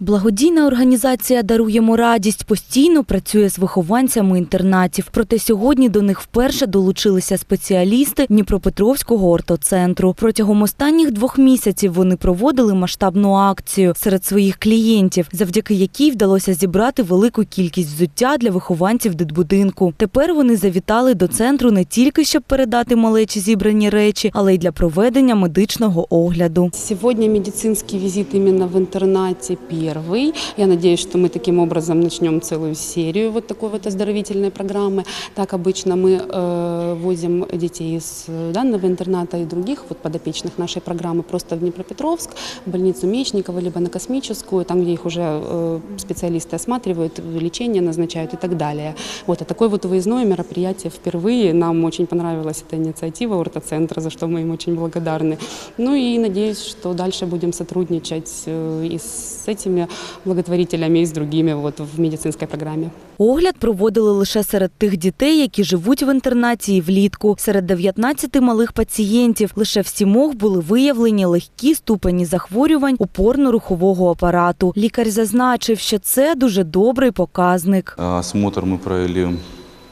Благодійна організація Даруємо радість постійно працює з вихованцями інтернатів. Проте сьогодні до них вперше долучилися спеціалісти Дніпропетровського ортоцентру. Протягом останніх двох місяців вони проводили масштабну акцію серед своїх клієнтів, завдяки якій вдалося зібрати велику кількість взуття для вихованців дитбудинку. Тепер вони завітали до центру не тільки щоб передати малечі зібрані речі, але й для проведення медичного огляду. Сегодня медицинский визит именно в интернате первый. Я надеюсь, что мы таким образом начнем целую серию вот такой вот оздоровительной программы. Так обычно мы э, возим детей из данного интерната и других вот подопечных нашей программы просто в Днепропетровск, в больницу Мечникова, либо на Космическую, там, где их уже э, специалисты осматривают, лечение назначают и так далее. Вот, а такое вот выездное мероприятие впервые. Нам очень понравилась эта инициатива ортоцентра, за что мы им очень благодарны. Ну и надеюсь, что дальше будем сотрудничать э, и с этими благотворителями, и с другими вот в медицинской программе. Огляд проводили лише серед тих дітей, які живуть в інтернаті і влітку. Серед 19 малих пацієнтів лише в сімох були виявлені легкі ступені захворювань опорно-рухового апарату. Лікар зазначив, що це дуже добрий показник. А Осмотр мы провели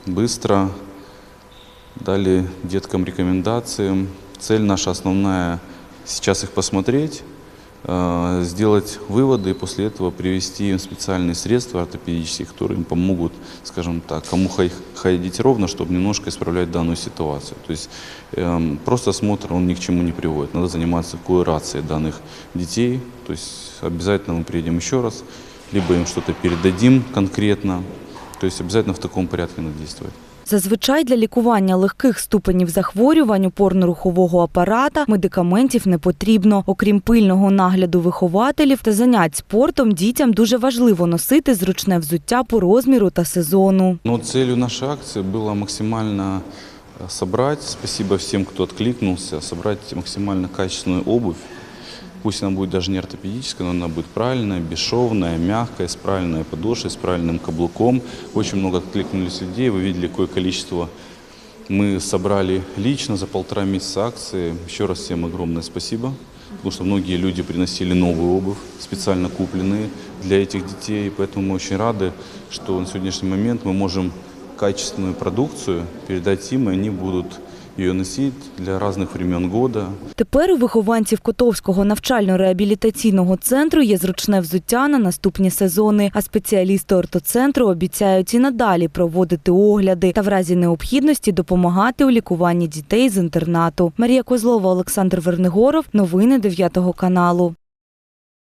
быстро, дали деткам рекомендации. Цель наша основная сейчас их посмотреть, э, сделать выводы и после этого привести им специальные средства ортопедические, которые им помогут, скажем так, кому хо- ходить ровно, чтобы немножко исправлять данную ситуацию. То есть эм, просто осмотр, он ни к чему не приводит. Надо заниматься курацией данных детей. То есть обязательно мы приедем еще раз, либо им что-то передадим конкретно. То есть обязательно в таком порядке надо действовать. Зазвичай для лікування легких ступенів захворювань опорно-рухового апарата медикаментів не потрібно. Окрім пильного нагляду вихователів та занять спортом, дітям дуже важливо носити зручне взуття по розміру та сезону. Но целью нашей акции было максимально э, собрать, спасибо всем, кто откликнулся, собрать максимально качественную обувь. Пусть она будет даже не ортопедическая, но она будет правильная, бесшовная, мягкая, с правильной подошвой, с правильным каблуком. Очень много откликнулись людей, вы видели, какое количество мы собрали лично за полтора месяца акции. Еще раз всем огромное спасибо, потому что многие люди приносили новую обувь, специально купленные для этих детей. Поэтому мы очень рады, что на сегодняшний момент мы можем качественную продукцию передать им, и они будут носить для різних времен года. Тепер у вихованців Котовського навчально-реабілітаційного центру є зручне взуття на наступні сезони. А спеціалісти ортоцентру обіцяють і надалі проводити огляди та в разі необхідності допомагати у лікуванні дітей з інтернату. Марія Козлова, Олександр Вернигоров. Новини 9 каналу.